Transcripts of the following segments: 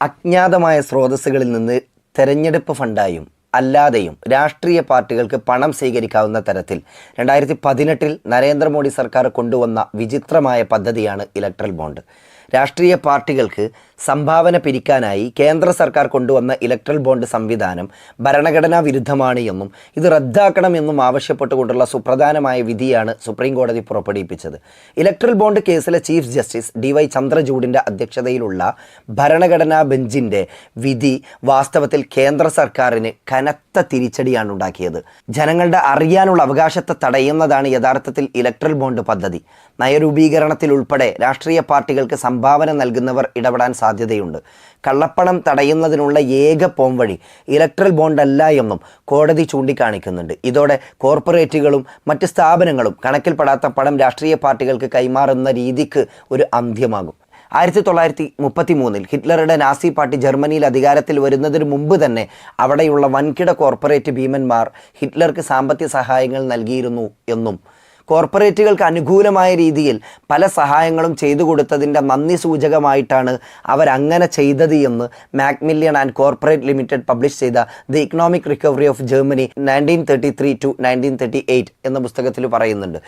അജ്ഞാതമായ സ്രോതസ്സുകളിൽ നിന്ന് തെരഞ്ഞെടുപ്പ് ഫണ്ടായും അല്ലാതെയും രാഷ്ട്രീയ പാർട്ടികൾക്ക് പണം സ്വീകരിക്കാവുന്ന തരത്തിൽ രണ്ടായിരത്തി പതിനെട്ടിൽ നരേന്ദ്രമോദി സർക്കാർ കൊണ്ടുവന്ന വിചിത്രമായ പദ്ധതിയാണ് ഇലക്ട്രൽ ബോണ്ട്. രാഷ്ട്രീയ പാർട്ടികൾക്ക് സംഭാവന പിരിക്കാനായി കേന്ദ്ര സർക്കാർ കൊണ്ടുവന്ന ഇലക്ട്രൽ ബോണ്ട് സംവിധാനം ഭരണഘടനാ വിരുദ്ധമാണ് എന്നും ഇത് റദ്ദാക്കണമെന്നും ആവശ്യപ്പെട്ടുകൊണ്ടുള്ള സുപ്രധാനമായ വിധിയാണ് സുപ്രീം കോടതി പുറപ്പെടുവിപ്പിച്ചത്. ഇലക്ട്രൽ ബോണ്ട് കേസിലെ ചീഫ് ജസ്റ്റിസ് ഡി വൈ ചന്ദ്രചൂഡിന്റെ അധ്യക്ഷതയിലുള്ള ഭരണഘടനാ ബെഞ്ചിന്റെ വിധി വാസ്തവത്തിൽ കേന്ദ്ര സർക്കാരിന് കനത്ത തിരിച്ചടിയാണ് ഉണ്ടാക്കിയത്. ജനങ്ങളുടെ അറിയാനുള്ള അവകാശത്തെ തടയുന്നതാണ് യഥാർത്ഥത്തിൽ ഇലക്ട്രൽ ബോണ്ട് പദ്ധതി. നയരൂപീകരണത്തിൽ ഉൾപ്പെടെ രാഷ്ട്രീയ പാർട്ടികൾക്ക് സംഭാവന നൽകുന്നവർ ഇടപെടാൻ സാധ്യതയുണ്ട്. കള്ളപ്പണം തടയുന്നതിനുള്ള ഏക പോംവഴി ഇലക്ട്രൽ ബോണ്ട് അല്ല എന്നും കോടതി ചൂണ്ടിക്കാണിക്കുന്നുണ്ട്. ഇതോടെ കോർപ്പറേറ്റുകളും മറ്റ് സ്ഥാപനങ്ങളും കണക്കിൽപ്പെടാത്ത പണം രാഷ്ട്രീയ പാർട്ടികൾക്ക് കൈമാറുന്ന രീതിക്ക് ഒരു അന്ത്യമാകും. ആയിരത്തി തൊള്ളായിരത്തി മുപ്പത്തി മൂന്നിൽ ഹിറ്റ്ലറുടെ നാസി പാർട്ടി ജർമ്മനിയിൽ അധികാരത്തിൽ വരുന്നതിന് മുമ്പ് തന്നെ അവിടെയുള്ള വൻകിട കോർപ്പറേറ്റ് ഭീമന്മാർ ഹിറ്റ്ലർക്ക് സാമ്പത്തിക സഹായങ്ങൾ നൽകിയിരുന്നു എന്നും കോർപ്പറേറ്റുകൾക്ക് അനുകൂലമായ രീതിയിൽ പല സഹായങ്ങളും ചെയ്തു കൊടുത്തതിന്റെ നന്ദി സൂചകമായിട്ടാണ് അവരങ്ങനെ ചെയ്തത് എന്ന് Macmillan and corporate limited publish ചെയ്ത the economic recovery of Germany nineteen thirty three to nineteen thirty eight എന്ന പുസ്തകത്തിൽ പറയുന്നുണ്ട്.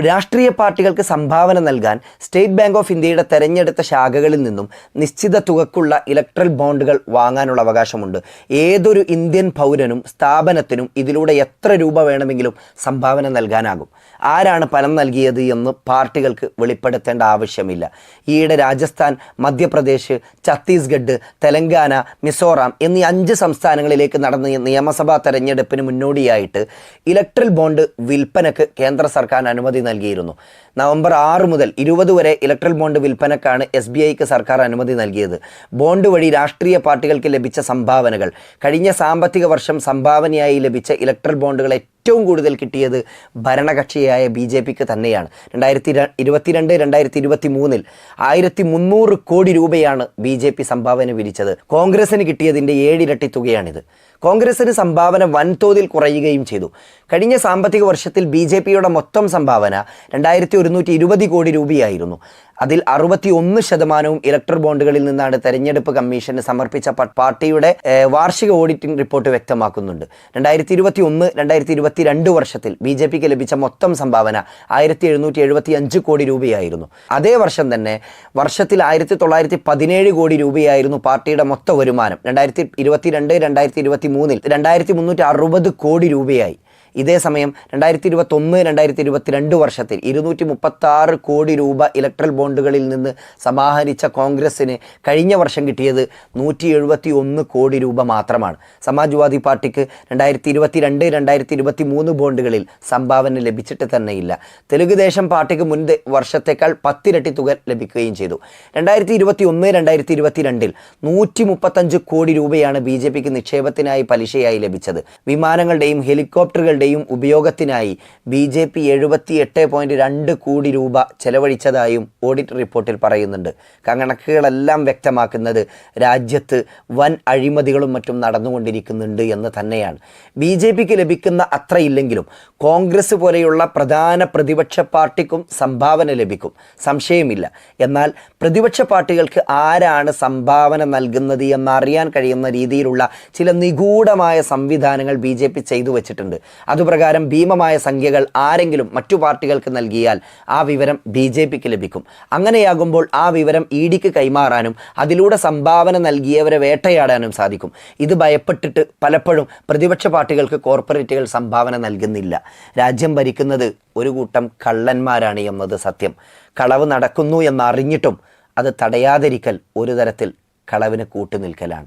രാഷ്ട്രീയ പാർട്ടികൾക്ക് സംഭാവന നൽകാൻ സ്റ്റേറ്റ് ബാങ്ക് ഓഫ് ഇന്ത്യയുടെ തെരഞ്ഞെടുത്ത ശാഖകളിൽ നിന്നും നിശ്ചിത തുകക്കുള്ള ഇലക്ട്രൽ ബോണ്ടുകൾ വാങ്ങാനുള്ള അവകാശമുണ്ട്. ഏതൊരു ഇന്ത്യൻ പൗരനും സ്ഥാപനത്തിനും ഇതിലൂടെ എത്ര രൂപ വേണമെങ്കിലും സംഭാവന നൽകാനാകും. ആരാണ് പണം നൽകിയത് എന്ന് പാർട്ടികൾക്ക് വെളിപ്പെടുത്തേണ്ട ആവശ്യമില്ല. ഈയിടെ രാജസ്ഥാൻ മധ്യപ്രദേശ് ഛത്തീസ്ഗഡ് തെലങ്കാന മിസോറാം എന്നീ അഞ്ച് സംസ്ഥാനങ്ങളിലേക്ക് നടന്ന നിയമസഭാ തെരഞ്ഞെടുപ്പിന് മുന്നോടിയായിട്ട് ഇലക്ട്രൽ ബോണ്ട് വിൽപ്പനക്ക് കേന്ദ്ര സർക്കാർ അനുമതി നൽകിയിരുന്നു. നവംബർ ആറ് മുതൽ ഇരുപത് വരെ ഇലക്ട്രൽ ബോണ്ട് വിൽപ്പനക്കാണ് എസ് ബി ഐക്ക് സർക്കാർ അനുമതി നൽകിയത്. ബോണ്ട് വഴി രാഷ്ട്രീയ പാർട്ടികൾക്ക് ലഭിച്ച സംഭാവനകൾ. കഴിഞ്ഞ സാമ്പത്തിക വർഷം സംഭാവനയായി ലഭിച്ച ഇലക്ട്രൽ ബോണ്ടുകൾ ഏറ്റവും കൂടുതൽ കിട്ടിയത് ഭരണകക്ഷിയായ ബി ജെ പിക്ക് തന്നെയാണ്. രണ്ടായിരത്തി ഇരുപത്തിരണ്ട് രണ്ടായിരത്തി ഇരുപത്തി മൂന്നിൽ ആയിരത്തി മുന്നൂറ് കോടി രൂപയാണ് ബി ജെ പി സംഭാവന വിരിച്ചത്. കോൺഗ്രസിന് കിട്ടിയതിന്റെ ഏഴിരട്ടി തുകയാണിത്. കോൺഗ്രസിന് സംഭാവന വൻതോതിൽ കുറയുകയും ചെയ്തു. കഴിഞ്ഞ സാമ്പത്തിക വർഷത്തിൽ ബി ജെ പിയുടെ മൊത്തം സംഭാവന രണ്ടായിരത്തി ഒരുന്നൂറ്റി ഇരുപത് കോടി രൂപയായിരുന്നു. അതിൽ അറുപത്തി ഒന്ന് ശതമാനവും ഇലക്ടർ ബോണ്ടുകളിൽ നിന്നാണ് തെരഞ്ഞെടുപ്പ് കമ്മീഷന് സമർപ്പിച്ച പാർട്ടിയുടെ വാർഷിക ഓഡിറ്റിംഗ് റിപ്പോർട്ട് വ്യക്തമാക്കുന്നുണ്ട്. രണ്ടായിരത്തി ഇരുപത്തി ഒന്ന് രണ്ടായിരത്തി ഇരുപത്തി രണ്ട് വർഷത്തിൽ ബി ജെ പിക്ക് ലഭിച്ച മൊത്തം സംഭാവന ആയിരത്തി എഴുന്നൂറ്റി എഴുപത്തി അഞ്ച് കോടി രൂപയായിരുന്നു. അതേ വർഷം തന്നെ വർഷത്തിൽ ആയിരത്തി തൊള്ളായിരത്തി പതിനേഴ് കോടി രൂപയായിരുന്നു പാർട്ടിയുടെ മൊത്ത വരുമാനം. രണ്ടായിരത്തി ഇരുപത്തി രണ്ട് രണ്ടായിരത്തി ഇരുപത്തി മൂന്നിൽ രണ്ടായിരത്തി മുന്നൂറ്റി അറുപത് കോടി രൂപയായി. ഇതേ സമയം രണ്ടായിരത്തി ഇരുപത്തൊന്ന് രണ്ടായിരത്തി ഇരുപത്തിരണ്ട് വർഷത്തിൽ ഇരുന്നൂറ്റി മുപ്പത്താറ് കോടി രൂപ ഇലക്ട്രൽ ബോണ്ടുകളിൽ നിന്ന് സമാഹരിച്ച കോൺഗ്രസ്സിന് കഴിഞ്ഞ വർഷം കിട്ടിയത് നൂറ്റി എഴുപത്തി ഒന്ന് കോടി രൂപ മാത്രമാണ്. സമാജ്വാദി പാർട്ടിക്ക് രണ്ടായിരത്തി ഇരുപത്തി രണ്ട് രണ്ടായിരത്തി ഇരുപത്തി മൂന്ന് ബോണ്ടുകളിൽ സംഭാവന ലഭിച്ചിട്ട് തന്നെയില്ല തെലുഗുദേശം പാർട്ടിക്ക് മുൻ വർഷത്തേക്കാൾ പത്തിരട്ടി തുക ലഭിക്കുകയും ചെയ്തു. രണ്ടായിരത്തി ഇരുപത്തി ഒന്ന് രണ്ടായിരത്തി ഇരുപത്തി രണ്ടിൽ നൂറ്റി മുപ്പത്തഞ്ച് കോടി രൂപയാണ് ബി ജെ പിക്ക് നിക്ഷേപത്തിനായി പലിശയായി ലഭിച്ചത്. വിമാനങ്ങളുടെയും ഹെലികോപ്റ്ററുകളുടെയും ഉപയോഗത്തിനായി ബി ജെ പി എഴുപത്തി എട്ട് പോയിന്റ് രണ്ട് കോടി രൂപ ചെലവഴിച്ചതായും ഓഡിറ്റ് റിപ്പോർട്ടിൽ പറയുന്നുണ്ട്. കണക്കുകളെല്ലാം വ്യക്തമാക്കുന്നത് രാജ്യത്ത് വൻ അഴിമതികളും മറ്റും നടന്നുകൊണ്ടിരിക്കുന്നുണ്ട് എന്ന് തന്നെയാണ്. ബി ജെ പിക്ക് ലഭിക്കുന്ന അത്രയില്ലെങ്കിലും കോൺഗ്രസ് പോലെയുള്ള പ്രധാന പ്രതിപക്ഷ പാർട്ടിക്കും സംഭാവന ലഭിക്കും. സംശയമില്ല. എന്നാൽ പ്രതിപക്ഷ പാർട്ടികൾക്ക് ആരാണ് സംഭാവന നൽകുന്നത് എന്നറിയാൻ കഴിയുന്ന രീതിയിലുള്ള ചില നിഗൂഢമായ സംവിധാനങ്ങൾ ബി ജെ പി ചെയ്തു വച്ചിട്ടുണ്ട്. അതുപ്രകാരം ഭീമമായ സംഖ്യകൾ ആരെങ്കിലും മറ്റു പാർട്ടികൾക്ക് നൽകിയാൽ ആ വിവരം ബി ജെ പിക്ക് ലഭിക്കും. അങ്ങനെയാകുമ്പോൾ ആ വിവരം ഇ ഡിക്ക് കൈമാറാനും അതിലൂടെ സംഭാവന നൽകിയവരെ വേട്ടയാടാനും സാധിക്കും. ഇത് ഭയപ്പെട്ടിട്ട് പലപ്പോഴും പ്രതിപക്ഷ പാർട്ടികൾക്ക് കോർപ്പറേറ്റുകൾ സംഭാവന നൽകുന്നില്ല. രാജ്യം ഭരിക്കുന്നത് ഒരു കൂട്ടം കള്ളന്മാരാണ് എന്നത് സത്യം. കളവ് നടക്കുന്നു എന്നറിഞ്ഞിട്ടും അത് തടയാതിരിക്കൽ ഒരു തരത്തിൽ കളവിന് കൂട്ടുനിൽക്കലാണ്.